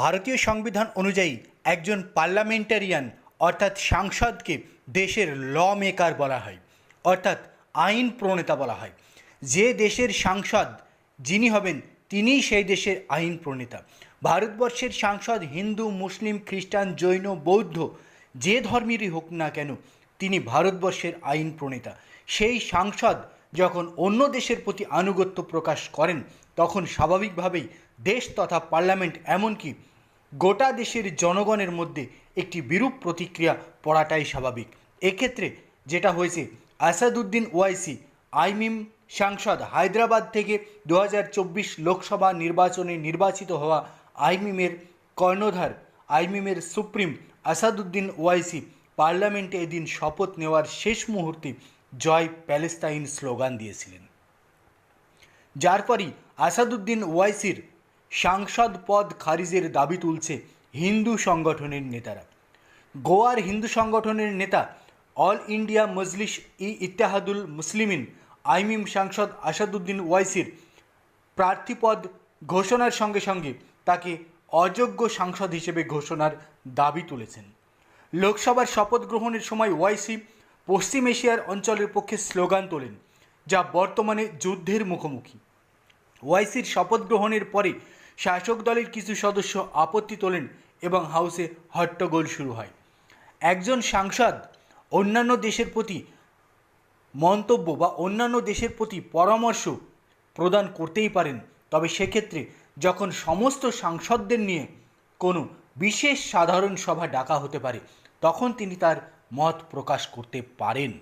ভারতীয় সংবিধান অনুযায়ী একজন পার্লামেন্টারিয়ান, অর্থাৎ সাংসদকে দেশের ল মেকার বলা হয়, অর্থাৎ আইন প্রণেতা বলা হয়। যে দেশের সাংসদ যিনি হবেন, তিনিই সেই দেশের আইন প্রণেতা। ভারতবর্ষের সাংসদ হিন্দু, মুসলিম, খ্রিস্টান, জৈন, বৌদ্ধ, যে ধর্মেরই হোক না কেন, তিনি ভারতবর্ষের আইন প্রণেতা। সেই সাংসদ যখন অন্য দেশের প্রতি আনুগত্য প্রকাশ করেন, তখন স্বাভাবিকভাবেই দেশ তথা পার্লামেন্ট এমনকি গোটা দেশের জনগণের মধ্যে একটি বিরূপ প্রতিক্রিয়া পড়াটাই স্বাভাবিক। এক্ষেত্রে যেটা হয়েছে, আসাদুদ্দিন ওয়াইসি আইমিম সাংসদ হায়দ্রাবাদ থেকে দু হাজার চব্বিশ লোকসভা নির্বাচনে নির্বাচিত হওয়া আইমিমের কর্ণধার আইমিমের সুপ্রিম আসাদুদ্দিন ওয়াইসি পার্লামেন্টে এদিন শপথ নেওয়ার শেষ মুহূর্তে জয় প্যালেস্তাইন স্লোগান দিয়েছিলেন। যার পরই আসাদুদ্দিন ওয়াইসির সাংসদ পদ খারিজের দাবি তুলছে হিন্দু সংগঠনের নেতারা। গোয়ার হিন্দু সংগঠনের নেতা অল ইন্ডিয়া মজলিস ই ইত্তেহাদুল মুসলিমিন আইমিম সাংসদ আসাদুদ্দিন ওয়াইসির প্রার্থীপদ ঘোষণার সঙ্গে সঙ্গে তাকে অযোগ্য সাংসদ হিসেবে ঘোষণার দাবি তুলেছেন। লোকসভার শপথ গ্রহণের সময় ওয়াইসি পশ্চিম এশিয়ার অঞ্চলের পক্ষে স্লোগান তোলেন, যা বর্তমানে যুদ্ধের মুখোমুখি। ওয়াইসির শপথ গ্রহণের পরে শাসক দলের কিছু সদস্য আপত্তি তোলেন এবং হাউসে হট্টগোল শুরু হয়। একজন সাংসদ অন্যান্য দেশের প্রতি মন্তব্য বা অন্যান্য দেশের প্রতি পরামর্শ প্রদান করতেই পারেন। তবে সেক্ষেত্রে যখন সমস্ত সাংসদদের নিয়ে কোনো বিশেষ সাধারণ সভা ডাকা হতে পারে, তখন তিনি তার মত প্রকাশ করতে পারেন।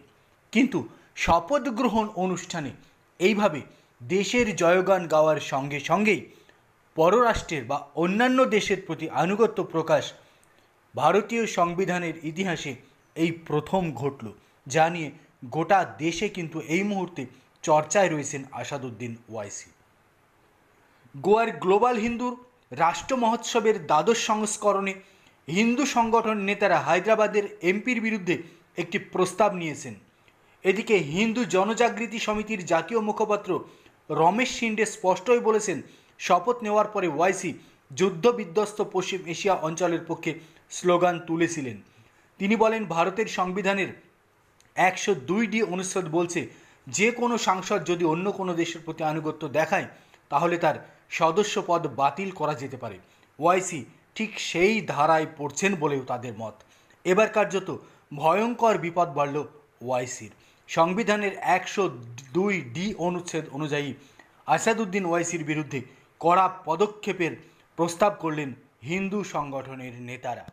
কিন্তু শপথ গ্রহণ অনুষ্ঠানে এইভাবে দেশের জয়গান গাওয়ার সঙ্গে সঙ্গেই পররাষ্ট্রের বা অন্যান্য দেশের প্রতি আনুগত্য প্রকাশ ভারতীয় সংবিধানের ইতিহাসে এই প্রথম ঘটল, যা নিয়ে গোটা দেশে কিন্তু এই মুহূর্তে চর্চায় রয়েছেন আসাদুদ্দিন ওয়াইসি। গোয়ার গ্লোবাল হিন্দুর রাষ্ট্র মহোৎসবের দ্বাদশ সংস্করণে হিন্দু সংগঠন নেতারা হায়দ্রাবাদের এমপির বিরুদ্ধে একটি প্রস্তাব নিয়েছেন। এদিকে হিন্দু জনজাগৃতি সমিতির জাতীয় মুখপাত্র রমেশ শিন্ডে স্পষ্টই বলেছেন, শপথ নেওয়ার পরে ওয়াইসি যুদ্ধ বিধ্বস্ত পশ্চিম এশিয়া অঞ্চলের পক্ষে স্লোগান তুলেছিলেন। তিনি বলেন, ভারতের সংবিধানের একশো দুই ডি অনুচ্ছেদ বলছে, যে কোনো সাংসদ যদি অন্য কোনো দেশের প্রতি আনুগত্য দেখায়, তাহলে তার সদস্য পদ বাতিল করা যেতে পারে। ওয়াইসি ঠিক সেই ধারায় পড়ছেন বলেও তাদের মত। এবার কার্যত ভয়ঙ্কর বিপদ বাড়ল ওয়াইসির। সংবিধানের একশো দুই ডি অনুচ্ছেদ অনুযায়ী আসাদুদ্দিন ওয়াইসির বিরুদ্ধে কড়া পদক্ষেপের প্রস্তাব করলেন হিন্দু সংগঠনের নেতারা।